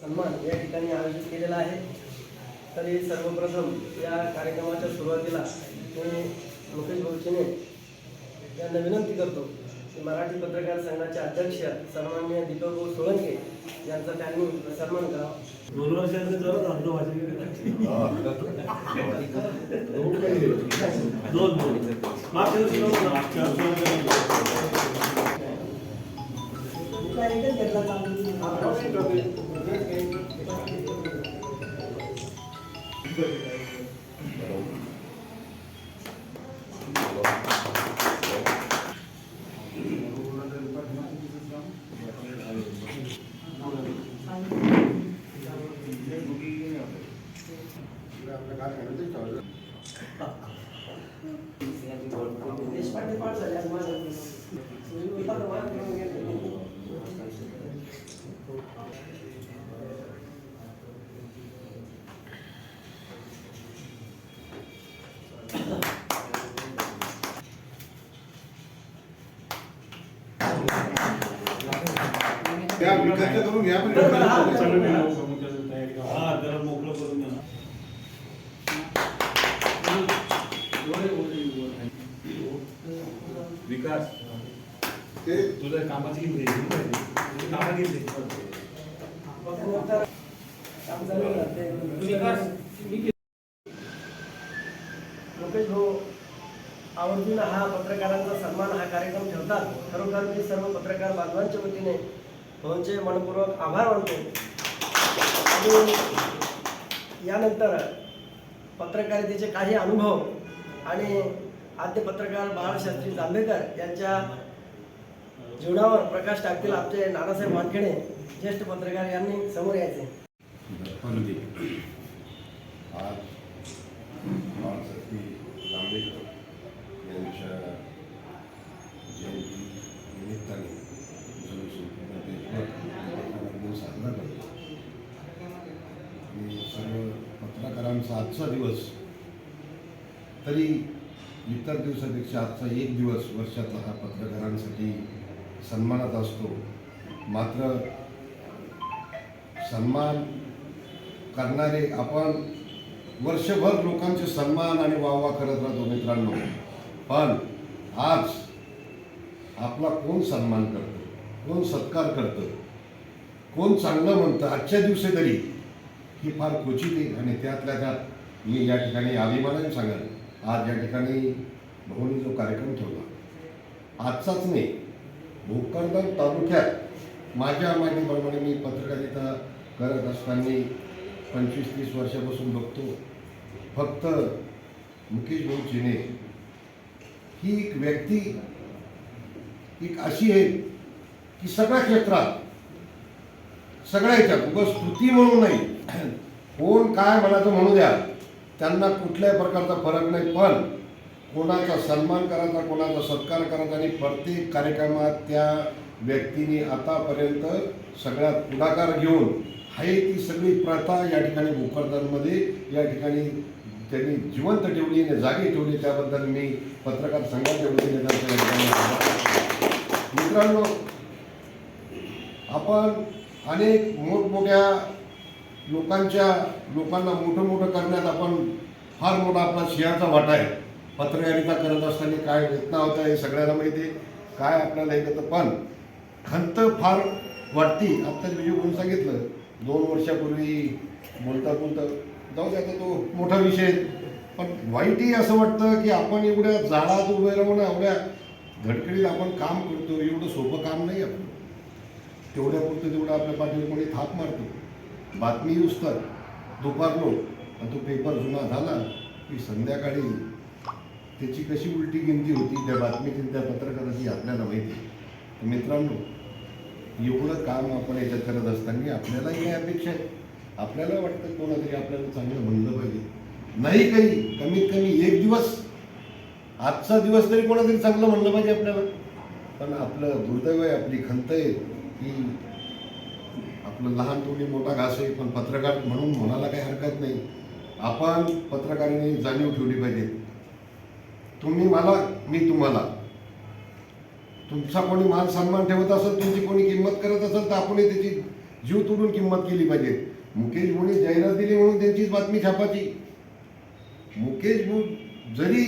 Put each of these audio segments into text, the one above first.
सन्मान या ठिकाणी आयोजित केलेला आहे. तरी सर्वप्रथम या कार्यक्रमाच्या सुरुवातीला मी मुकेश गोलचिने यांना विनंती करतो की मराठी पत्रकार संघाचे अध्यक्ष सन्मान्य दीपक भाऊ सोळंके यांचा त्यांनी सन्मान करावा. दोन वर्षाचं दोन मागच्या वर्षी नव्हतं ना, मागच्या वर्षी देशपांडे पाठ झाले आज माझं. त्या विकास करून घ्या पण बरं, बरं, हा, हा जरा मोकळं करून द्या ना. विकास. ते? तुझ्या कामाची मुकेश भाऊ आवर्जून हा पत्रकारांचा सन्मान हा कार्यक्रम ठेवतात. खरोखर मी सर्व पत्रकार बांधवांच्या वतीने भाऊंचे मनपूर्वक आभार मानतो. आणि यानंतर पत्रकारितेचे काही अनुभव आणि आद्य पत्रकार बाळशास्त्री जांभेकर यांच्या जीवनावर प्रकाश टाकतील आमचे नानासाहेब वानखेडे ज्येष्ठ पत्रकार यांनी समोर यायचे. दर्पणदी आज बाळशास्त्री जांभेकर यांच्या जयंती निमित्ताने साजरा करतो. आणि सर्व पत्रकारांचा आजचा दिवस तरी इतर दिवसापेक्षा आजचा एक दिवस वर्षातला हा पत्रकारांसाठी सन्मानात असतो. मात्र सन्मान करणारे आपण वर्षभर लोकांचे सन्मान आणि वाहवा करत राहतो मित्रांनो. पण आज आपला कोण सन्मान करतं? कोण सत्कार करतं? कोण चांगलं म्हणतं? आजच्या दिवशी तरी ही फार क्वचित आहे आणि त्यातल्या त्यात मी या ठिकाणी अभिमानाने सांगाल आज या ठिकाणी भाऊनी जो कार्यक्रम ठेवला. आजचाच नाही भोकरदन तालुक्यात माझ्या माहितीप्रमाणे मी पत्रकारिता करत असताना पंचवीस तीस वर्षापासून बघतो फक्त मुकेश भाऊ चिने ही एक व्यक्ती एक अशी आहे की सगळ्या क्षेत्रात सगळ्या ह्याच्यात उगाच स्तुती म्हणून नाही कोण काय म्हणायचं म्हणू द्या. त्यांना कुठल्याही प्रकारचा फरक नाही पण कोणाचा सन्मान करायचा कोणाचा सत्कार करायचा आणि प्रत्येक कार्यक्रमात त्या व्यक्तीने आतापर्यंत सगळ्यात पुढाकार घेऊन आहे ती सगळी प्रथा या ठिकाणी भोकरदनमध्ये या ठिकाणी त्यांनी जिवंत ठेवली आणि जागी ठेवली. त्याबद्दल मी पत्रकार संघाच्या वतीने मित्रांनो आपण अनेक मोठमोठ्या लोकांच्या लोकांना मोठं मोठं करण्यात आपण फार मोठा आपला सिंहाचा वाटा आहे. पत्रकारिता करत असताना काय वेदना होत्या हे सगळ्यांना माहिती आहे. काय आपल्याला हे करतं पण खंत फार वाटती आत्ताच विजय म्हणून सांगितलं दोन वर्षापूर्वी बोलता बोलता जाऊ द्या आता तो मोठा विषय आहे. पण वाईटही असं वाटतं की आपण एवढ्या जाळात उभे राहून एवढ्या धडकडीत आपण काम करतो. एवढं सोपं काम नाही आपलं तेवढ्यापुरतं तेवढं आपल्या पाठीवर कोणी थाप मारतो. बातमी येऊस तर दुपारलो आणि तो पेपर जुना झाला की संध्याकाळी त्याची कशी उलटी गिनती होती त्या बातमीची त्या पत्रकाराची आपल्याला माहिती. तर मित्रांनो एवढं काम आपण याच्यात करत असताना आपल्यालाही काही अपेक्षा आहे आपल्याला वाटतं कोणातरी आपल्याला चांगलं म्हणलं पाहिजे. नाही काही कमीत कमी एक दिवस. आजचा दिवस तरी कोणातरी चांगलं म्हणलं पाहिजे आपल्याला. पण आपलं दुर्दैव आहे आपली खंत आहे की आपलं लहान तोंडी मोठा घास आहे पण पत्रकार म्हणून म्हणायला काही हरकत नाही. आपण पत्रकारांनी जाणीव ठेवली पाहिजे. तुम्ही मला मी तुम्हाला. तुमचा कोणी मान सन्मान ठेवत असेल तुमची कोणी किंमत करत असेल तर आपणही त्याची जीव तोडून किंमत केली पाहिजे. मुकेश भोनी जाहिरात दिली म्हणून त्यांचीच बातमी छापाची मुकेश भू जरी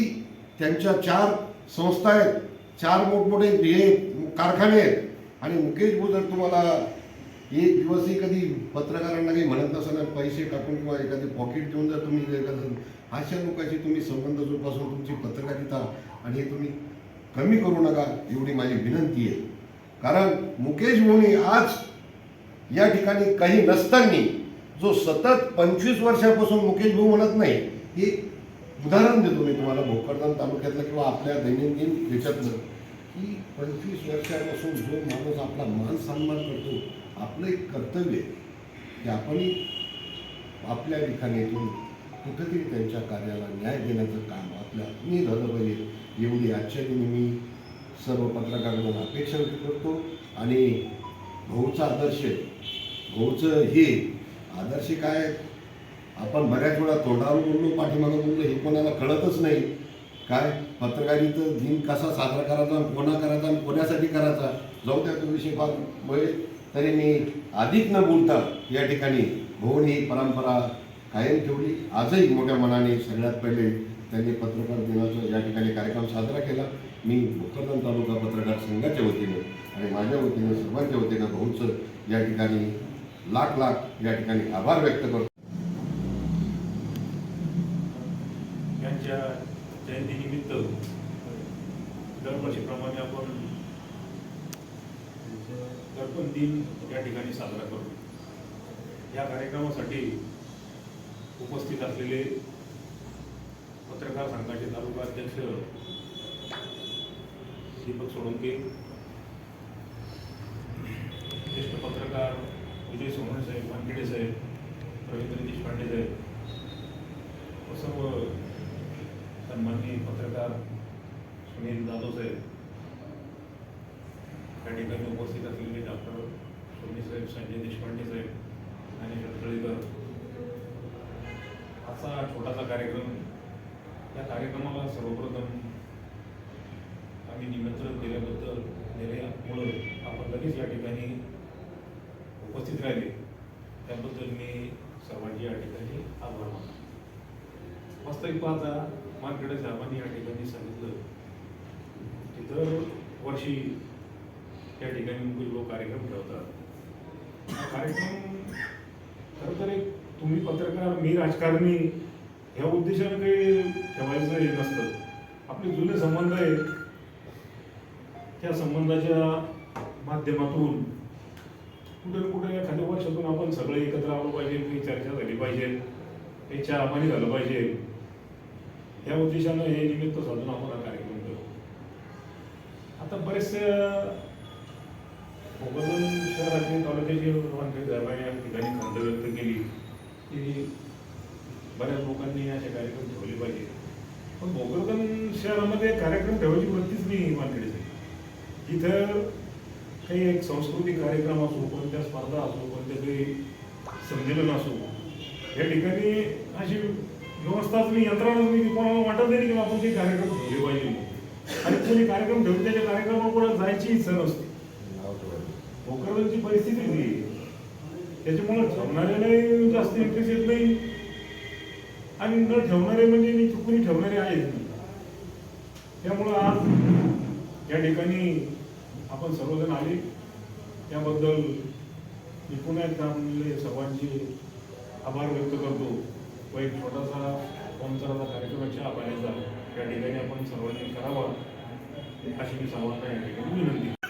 त्यांच्या चार संस्था आहेत चार मोठमोठे हे कारखाने आहेत आणि मुकेश भू जर तुम्हाला एक दिवसही कधी पत्रकारांना काही म्हणत नसताना पैसे टाकून किंवा एखादे पॉकेट देऊन जर तुम्ही जर एखादं अशा लोकांशी तुम्ही संबंध जोपासून तुमची पत्रकारिता आणि हे तुम्ही कमी करू नका एवढी माझी विनंती आहे. कारण मुकेश भोनी आज या ठिकाणी काही नसताना जो सतत पंचवीस वर्षापासून मुकेश भाऊ म्हणत नाही हे उदाहरण देतो मी तुम्हाला भोकरदान तालुक्यातलं किंवा आपल्या दैनंदिन याच्यातलं. की पंचवीस वर्षापासून जो माणूस आपला मान सन्मान करतो आपलं एक कर्तव्य आहे की आपणही आपल्या ठिकाणीतून कुठेतरी त्यांच्या कार्याला न्याय देण्याचं काम आपल्या मी झालं पाहिजे एवढी आजच्या दिनी मी सर्व पत्रकारांना अपेक्षा व्यक्त करतो. आणि भाऊचा आदर्श भाऊचं हे आदर्श काय आपण बऱ्याच वेळा तोंडावर बोललो पाठीमागं बोललो हे कोणाला कळतच नाही. काय? पत्रकारिता दिन कसा साजरा करायचा कोणा करायचा आणि कोणासाठी करायचा? जाऊ द्या तो विषय फार तरी मी अधिक न बोलता या ठिकाणी भाऊन ही परंपरा कायम ठेवली. आजही मोठ्या मनाने सगळ्यात पहिले त्यांनी पत्रकार दिनाचा या ठिकाणी कार्यक्रम साजरा केला. मी भोकरदन तालुका पत्रकार संघाच्या वतीनं आणि माझ्या वतीनं सर्वांच्या वतीनं भाऊचं या ठिकाणी लाख लाख या ठिकाणी आभार व्यक्त करतो. यांच्या जयंतीनिमित्त दरवर्षीप्रमाणे आपण दर्पण दिन या ठिकाणी साजरा करतो या कार्यक्रमासाठी उपस्थित असलेले पत्रकार संघाचे तालुका अध्यक्ष दीपक सोळंके ज्येष्ठ पत्रकार विजय सोमण साहेब वानखेडे साहेब रवींद्र देशपांडे साहेब व सर्व सन्माननीय पत्रकार सुनील जाधव साहेब. ठिकाणी उपस्थित असलेले डॉक्टर सोनी साहेब संजय देशपांडे साहेब आणि तळेकर असा छोटासा कार्यक्रम या कार्यक्रमाला सर्वप्रथम आम्ही निमंत्रण दिल्याबद्दल दिल्यामुळं आपण लगेच या ठिकाणी उपस्थित राहिले. त्याबद्दल मी सर्वांचे या ठिकाणी आभार मानतो. वास्तविक पाहता मार्केट साहेबांनी या ठिकाणी सांगितलं की दरवर्षी त्या ठिकाणी मुली लोक कार्यक्रम ठेवतात. कार्यक्रम खरं तर एक तुम्ही पत्रकार मी राजकारणी ह्या उद्देशाने काही ठेवायचं हे नसतं. आपले जुने संबंध आहेत. त्या संबंधाच्या माध्यमातून कुठे ना कुठे एखाद्या वर्षातून आपण सगळे एकत्र आलो पाहिजे काही चर्चा झाली पाहिजे काही चहा पाणी झालं पाहिजे. या उद्देशानं हे निमित्त साधून आपण हा कार्यक्रम करू आता बरेचसे भोकरदन शहरातील तालुक्याची लोकांची साहेबांनी या ठिकाणी खंत व्यक्त केली. की बऱ्याच लोकांनी असे कार्यक्रम ठेवले पाहिजे. पण भोकरदन शहरामध्ये कार्यक्रम ठेवायची वृत्तीच नाही मानकडे इथं काही एक सांस्कृतिक कार्यक्रम असो कोणत्या स्पर्धा असो कोणत्या काही संमेलन असो या ठिकाणी अशी व्यवस्थाच नाही यंत्रणाच नाही कोणाला वाटत नाही की आपण ते कार्यक्रम ठेवले पाहिजे. आणि कोणी कार्यक्रम ठेवून त्याच्या कार्यक्रमाकडे जायची इच्छा नसते. भोकरदनची परिस्थिती ती त्याच्यामुळे ठेवणाऱ्याला जास्त इंटरेस्ट येत नाही. आणि न ठेवणारे म्हणजे मी चुकून ठेवणारे आहेत. त्यामुळं आज या ठिकाणी आपण सर्वजण आले. त्याबद्दल मी पुन्हा एकदा आपले सर्वांचे आभार व्यक्त करतो. व एक छोटासा स्पॉन्सरचा कार्यक्रमाच्या पाण्याचा या ठिकाणी आपण सर्वांनी करावा. अशी मी सर्वांना या ठिकाणी विनंती